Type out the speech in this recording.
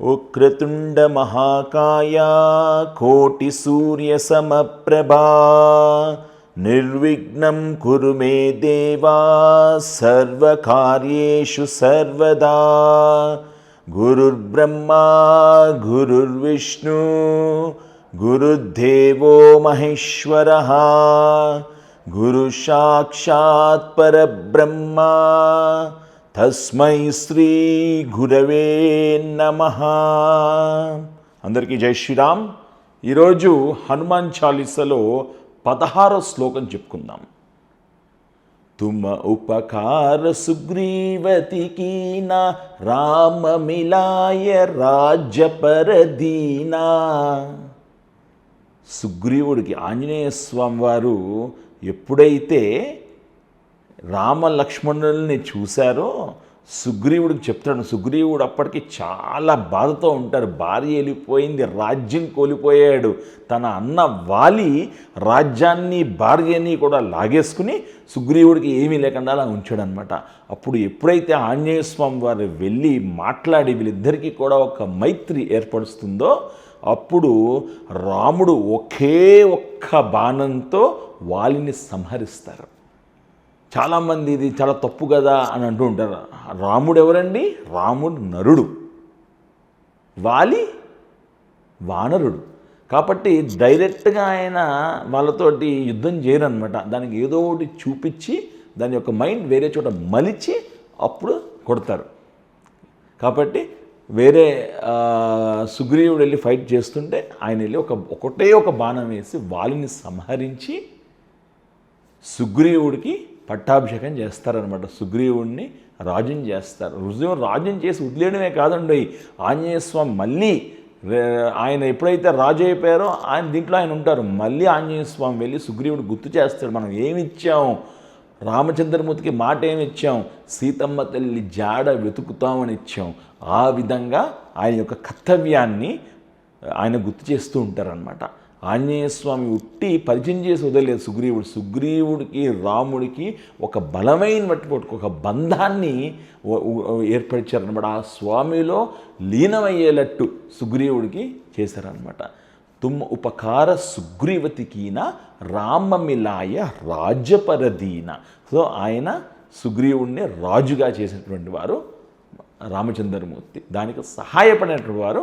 उक्रतुण्डमहाकाया कोटिसूर्यसमप्रभा निर्विघ्नं कुरु मे देवा सर्वकार्येषु सर्वदा। गुरुर्ब्रह्मा गुरुर्विष्णु गुरुर्देवो महेश्वरः गुरुसाक्षात् परब्रह्मा తస్మై శ్రీ గురవే నమ. అందరికీ జై శ్రీరామ్. ఈరోజు హనుమాన్ చాలీసలో పదహారో శ్లోకం చెప్పుకుందాం. తుమ ఉపకార సుగ్రీవతికి నా రామమిలాయ రాజ్యపరదీనా సుగ్రీవుడికి ఆంజనేయ స్వామి వారు ఎప్పుడైతే రామ లక్ష్మణుల్ని చూశారో సుగ్రీవుడికి చెప్తాడు సుగ్రీవుడు అప్పటికి చాలా బాధతో ఉంటారు భార్య వెళ్ళిపోయింది రాజ్యం కోల్పోయాడు. తన అన్న వాలి రాజ్యాన్ని భార్యని కూడా లాగేసుకుని సుగ్రీవుడికి ఏమీ లేకుండా అలా ఉంచాడనమాట అప్పుడు ఎప్పుడైతే ఆంజనేయ స్వామి వారు వెళ్ళి మాట్లాడి వీళ్ళిద్దరికీ కూడా ఒక మైత్రి ఏర్పరుస్తుందో అప్పుడు రాముడు ఒకే ఒక్క బాణంతో వాలిని సంహరిస్తారు. చాలామంది ఇది చాలా తప్పు కదా అని అంటూ ఉంటారు. రాముడు ఎవరండి? రాముడు నరుడు. వాలి వానరుడు. కాబట్టి డైరెక్ట్గా ఆయన వాళ్ళతోటి యుద్ధం చేయరనమాట దానికి ఏదో ఒకటి చూపించి దాని యొక్క మైండ్ వేరే చోట మలిచి అప్పుడు కొడతారు. కాబట్టి వేరే సుగ్రీవుడు వెళ్ళి ఫైట్ చేస్తుంటే ఆయన వెళ్ళి ఒక ఒకటే ఒక బాణం వేసి వాలిని సంహరించి సుగ్రీవుడికి పట్టాభిషేకం చేస్తారనమాట సుగ్రీవుణ్ణి రాజ్యం చేస్తారు. రుజువు రాజ్యం చేసి వదిలేయడమే కాదండి ఆంజనేయ స్వామి మళ్ళీ ఆయన ఎప్పుడైతే రాజు అయిపోయారో ఆయన దీంట్లో ఆయన ఉంటారు. మళ్ళీ ఆంజనేయ స్వామి వెళ్ళి సుగ్రీవుడు గుర్తు చేస్తాడు. మనం ఏమి ఇచ్చాం? రామచంద్రమూర్తికి మాట ఏమిచ్చాం సీతమ్మ తల్లి జాడ వెతుకుతామని ఇచ్చాం. ఆ విధంగా ఆయన యొక్క కర్తవ్యాన్ని ఆయన గుర్తు చేస్తూ ఉంటారనమాట ఆంజనేయ స్వామి ఉట్టి పరిచయం చేసి వదలలేదు సుగ్రీవుడు సుగ్రీవుడికి రాముడికి ఒక బలమైనటువంటి ఒక బంధాన్ని ఏర్పరిచారనమాట ఆ స్వామిలో లీనమయ్యేటట్టు సుగ్రీవుడికి చేశారనమాట తుమ్ ఉపకార సుగ్రీవతికిన రామమిలాయ రాజ్యపరదీన సో ఆయన సుగ్రీవుడిని రాజుగా చేసినటువంటి వారు రామచంద్రమూర్తి. దానికి సహాయపడినటువంటి వారు